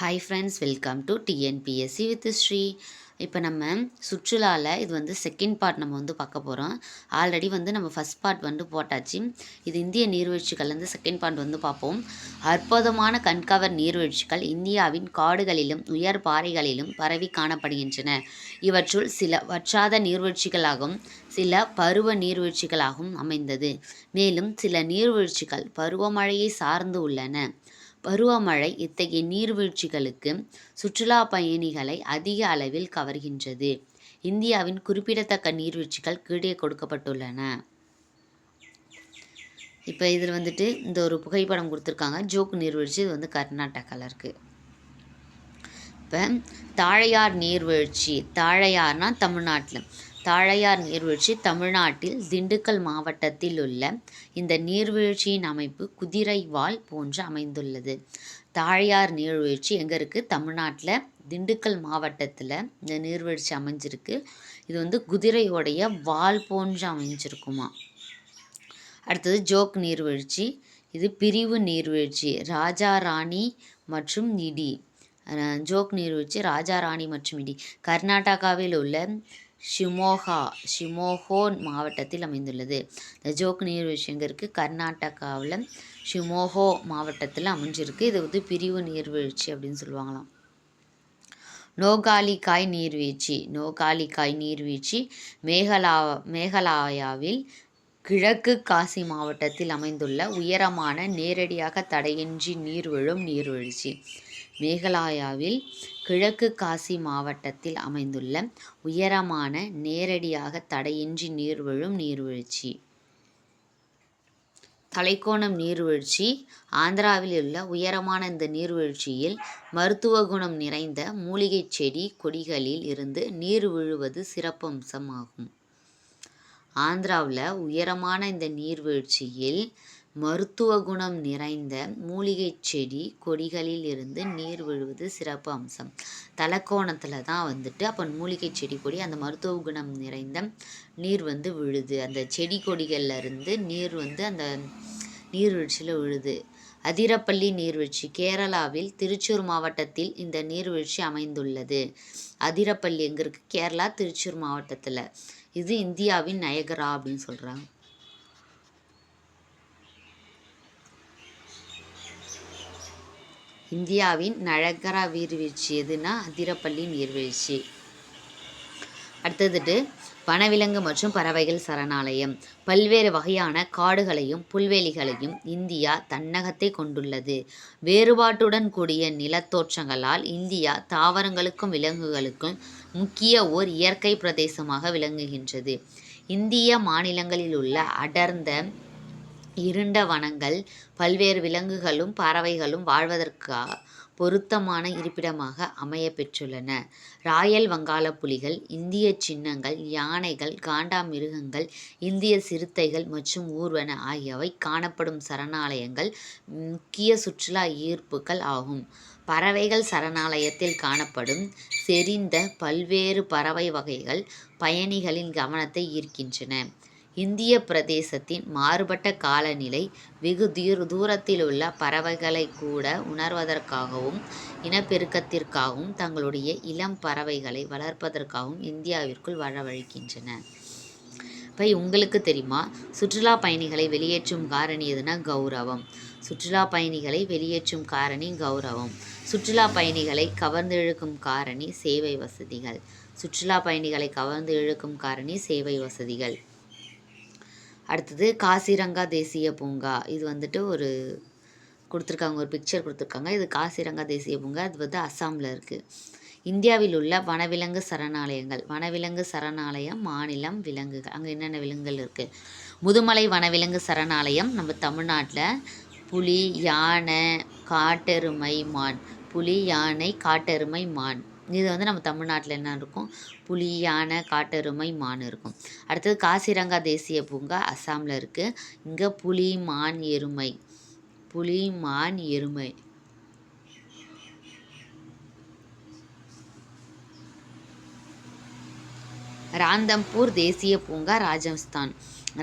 Hi friends welcome to TNPSC with Sri இப்போ நம்ம சுற்றுலாவில் இது வந்து செகண்ட் பார்ட் நம்ம வந்து பார்க்க போகிறோம் ஆல்ரெடி வந்து நம்ம ஃபஸ்ட் பார்ட் வந்து போட்டாச்சு. இது இந்திய நீர்வீழ்ச்சிகள்லேருந்து செகண்ட் பார்ட் வந்து பார்ப்போம். அற்புதமான கண்கவர் நீர்வீழ்ச்சிகள் இந்தியாவின் காடுகளிலும் உயர் பாறைகளிலும் பரவி காணப்படுகின்றன. இவற்றுள் சில வற்றாத நீர்வீழ்ச்சிகளாகவும் சில பருவ நீர்வீழ்ச்சிகளாகவும் அமைந்தது. மேலும் சில நீர்வீழ்ச்சிகள் பருவமழையை சார்ந்து உள்ளன. பருவமழை இத்தகைய நீர்வீழ்ச்சிகளுக்கு சுற்றுலா பயணிகளை அதிக அளவில் கவர்கின்றது. இந்தியாவின் குறிப்பிடத்தக்க நீர்வீழ்ச்சிகள் கீழே கொடுக்கப்பட்டுள்ளன. இப்போ இதில் வந்துட்டு இந்த ஒரு புகைப்படம் கொடுத்துருக்காங்க. ஜோக் நீர்வீழ்ச்சி இது வந்து கர்நாடகாவில் இருக்குது இப்போ தாழையார் நீர்வீழ்ச்சி தாழையார்னா தமிழ்நாட்டில். தாழையார் நீர்வீழ்ச்சி தமிழ்நாட்டில் திண்டுக்கல் மாவட்டத்தில் உள்ள இந்த நீர்வீழ்ச்சியின் அமைப்பு குதிரைவால் போன்று அமைந்துள்ளது. தாழையார் நீர்வீழ்ச்சி எங்கே இருக்குது தமிழ்நாட்டில் திண்டுக்கல் மாவட்டத்தில் இந்த நீர்வீழ்ச்சி அமைஞ்சிருக்கு. இது வந்து குதிரையோடைய வால் போன்று அமைஞ்சிருக்குமா? அடுத்தது ஜோக் நீர்வீழ்ச்சி இது பிரிவு நீர்வீழ்ச்சி ராஜா ராணி மற்றும் இடி. ஜோக் நீர்வீழ்ச்சி ராஜா ராணி மற்றும் இடி. கர்நாடகாவில் உள்ள ஷிமோகா ஷிமோகோன் மாவட்டத்தில் அமைந்துள்ளது. இந்த ஜோக் நீர்வீழ்ச்சி கர்நாடகாவில் ஷிமோகோ மாவட்டத்தில் அமைஞ்சிருக்கு. இது வந்து பிரிவு நீர்வீழ்ச்சி அப்படின்னு சொல்லுவாங்களாம். நோகாலிகாய் நீர்வீழ்ச்சி நோகாலிகாய் நீர்வீழ்ச்சி மேகலா மேகலாயாவில் கிழக்கு காசி மாவட்டத்தில் அமைந்துள்ள உயரமான நேரடியாக தடையின்றி நீர் விழும் நீர்வீழ்ச்சி. மேகாலயாவில் கிழக்கு காசி மாவட்டத்தில் அமைந்துள்ள உயரமான நேரடியாக தடையின்றி நீர்வழும் நீர்வீழ்ச்சி. தலைக்கோணம் நீர்வீழ்ச்சி. ஆந்திராவில் உள்ள உயரமான இந்த நீர்வீழ்ச்சியில் மருத்துவ குணம் நிறைந்த மூலிகை செடி கொடிகளில் இருந்து நீர் விழுவது சிறப்பம்சமாகும் ஆந்திராவில் உயரமான இந்த நீர்வீழ்ச்சியில் மருத்துவ குணம் நிறைந்த மூலிகை செடி கொடிகளில் இருந்து நீர் விழுவது சிறப்பு அம்சம். தலக்கோணத்தில் தான் வந்துட்டு அப்போ மூலிகை செடி கொடி அந்த மருத்துவ குணம் நிறைந்த நீர் வந்து விழுது. அந்த செடி கொடிகளில் இருந்து நீர் வந்து அந்த நீர்வீழ்ச்சியில் விழுது. அதிரப்பள்ளி நீர்வீழ்ச்சி கேரளாவில் திருச்சூர் மாவட்டத்தில் இந்த நீர்வீழ்ச்சி அமைந்துள்ளது. அதிரப்பள்ளி எங்கே இருக்குது கேரளா திருச்சூர் மாவட்டத்தில். இது இந்தியாவின் நயகரா அப்படின்னு சொல்கிறாங்க இந்தியாவின் நழகரா நீர்வீழ்ச்சி எதுனா அதிரப்பள்ளி நீர்வீழ்ச்சி. அடுத்ததுட்டு வனவிலங்கு மற்றும் பறவைகள் சரணாலயம். பல்வேறு வகையான காடுகளையும் புல்வெளிகளையும் இந்தியா தன்னகத்தை கொண்டுள்ளது. வேறுபாட்டுடன் கூடிய நிலத்தோற்றங்களால் இந்தியா தாவரங்களுக்கும் விலங்குகளுக்கும் முக்கிய ஓர் இயற்கை பிரதேசமாக விளங்குகின்றது. இந்திய மாநிலங்களில் உள்ள அடர்ந்த இருண்ட வனங்கள் பல்வேறு விலங்குகளும் பறவைகளும் வாழ்வதற்காக பொருத்தமான இருப்பிடமாக அமைய பெற்றுள்ளன. ராயல் வங்காள புலிகள் இந்திய சின்னங்கள் யானைகள் காண்டாமிருகங்கள் இந்திய சிறுத்தைகள் மற்றும் ஊர்வன ஆகியவை காணப்படும் சரணாலயங்கள் முக்கிய சுற்றுலா ஈர்ப்புகள் ஆகும். பறவைகள் சரணாலயத்தில் காணப்படும் செறிந்த பல்வேறு பறவை வகைகள் பயணிகளின் கவனத்தை ஈர்க்கின்றன. இந்திய பிரதேசத்தின் மாறுபட்ட காலநிலை வெகு தூர தூரத்தில் உள்ள பறவைகளை கூட உணர்வதற்காகவும் இனப்பெருக்கத்திற்காகவும் தங்களுடைய இளம் பறவைகளை வளர்ப்பதற்காகவும் இந்தியாவிற்குள் வரவழைக்கின்றன. இப்போ உங்களுக்கு தெரியுமா? சுற்றுலா பயணிகளை வெளியேற்றும் காரணி எதுனா கௌரவம். சுற்றுலா பயணிகளை வெளியேற்றும் காரணி கௌரவம். சுற்றுலா பயணிகளை கவர்ந்து இழுக்கும் காரணி சேவை வசதிகள். சுற்றுலா பயணிகளை கவர்ந்து இழுக்கும் காரணி சேவை வசதிகள். அடுத்தது காசிரங்கா தேசிய பூங்கா. இது வந்துட்டு ஒரு கொடுத்துருக்காங்க ஒரு பிக்சர் கொடுத்துருக்காங்க. இது காசிரங்கா தேசிய பூங்கா. இது வந்து அஸ்ஸாமில் இருக்குது இந்தியாவில் உள்ள வனவிலங்கு சரணாலயங்கள். வனவிலங்கு சரணாலயம் மாநிலம் விலங்குகள். அங்கே என்னென்ன விலங்குகள் இருக்குது முதுமலை வனவிலங்கு சரணாலயம் நம்ம தமிழ்நாட்டில். புலி யானை காட்டெருமை மான். புலி யானை காட்டெருமை மான். இது வந்து நம்ம தமிழ்நாட்டில் என்ன இருக்கும்? புலி யானை காட்டெருமை மான் இருக்கும். அடுத்தது காசிரங்கா தேசிய பூங்கா அஸ்ஸாமில் இருக்குது இங்கே புலி மான் எருமை. புலி மான் எருமை. ராந்தம்பூர் தேசிய பூங்கா ராஜஸ்தான்.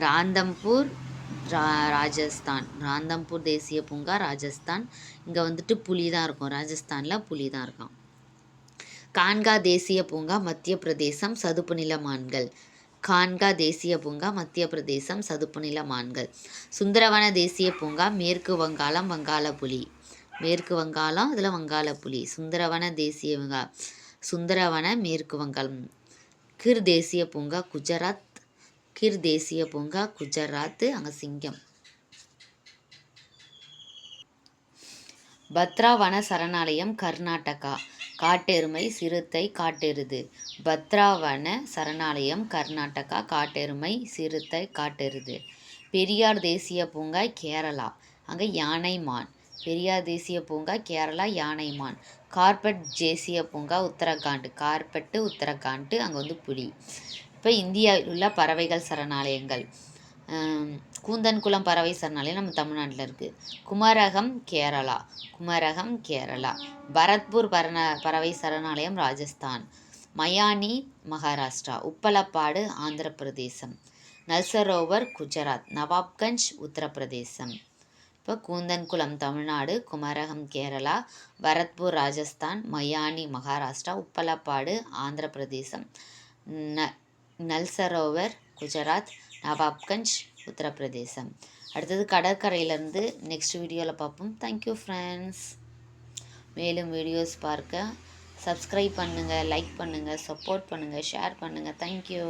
ராந்தம்பூர் ரா ராஜஸ்தான். ராந்தம்பூர் தேசிய பூங்கா ராஜஸ்தான். இங்கே வந்துட்டு புலி தான் இருக்கும். ராஜஸ்தானில் புலி தான் இருக்கும். கான்கா தேசிய பூங்கா மத்திய பிரதேசம் சதுப்பு நில மான்கள். கான்கா தேசிய பூங்கா மத்திய பிரதேசம் சதுப்பு நில மான்கள். சுந்தரவன தேசிய பூங்கா மேற்கு வங்காளம் வங்காள புலி மேற்கு வங்காளம் இதில் வங்காள புலி சுந்தரவன தேசிய பூங்கா சுந்தரவன மேற்கு வங்காளம். கிர் தேசிய பூங்கா குஜராத். கிர் தேசிய பூங்கா குஜராத் அங்கே சிங்கம். பத்ரா வன சரணாலயம் கர்நாடகா. காட்டெருமை சிறுத்தை காட்டெருது. பத்ராவன சரணாலயம் கர்நாடகா காட்டெருமை சிறுத்தை காட்டெருது. பெரியார் தேசிய பூங்கா கேரளா. அங்கே யானை மான். பெரியார் தேசிய பூங்கா கேரளா யானை மான். கார்பெட் தேசிய பூங்கா உத்தரகாண்ட். கார்பெட்டு உத்தரகாண்ட் அங்கே வந்து புலி. இப்போ இந்தியாவில் உள்ள பறவைகள் சரணாலயங்கள். கூந்தன்குளம் பறவை சரணாலயம் நம்ம தமிழ்நாட்டில் இருக்குது குமரகம் கேரளா. குமரகம் கேரளா. பரத்பூர் பரண பறவை சரணாலயம் ராஜஸ்தான். மயானி மகாராஷ்டிரா. உப்பலப்பாடு ஆந்திர பிரதேசம் நல்சரோவர் குஜராத். நவாப்கஞ்ச் உத்தரப்பிரதேசம். இப்போ கூந்தன்குளம் தமிழ்நாடு குமரகம் கேரளா பரத்பூர் ராஜஸ்தான் மயானி மகாராஷ்டிரா உப்பலப்பாடு ஆந்திர பிரதேசம் ந நல்சரோவர் குஜராத் நவாப்கஞ்ச் உத்தரப்பிரதேசம். அடுத்தது கடற்கரையிலேருந்து நெக்ஸ்ட் வீடியோவில் பார்ப்போம். தேங்க்யூ ஃப்ரெண்ட்ஸ் மேலும் வீடியோஸ் பார்க்க சப்ஸ்கிரைப் பண்ணுங்கள் லைக் பண்ணுங்கள் சப்போர்ட் பண்ணுங்கள் ஷேர் பண்ணுங்கள் தேங்க்யூ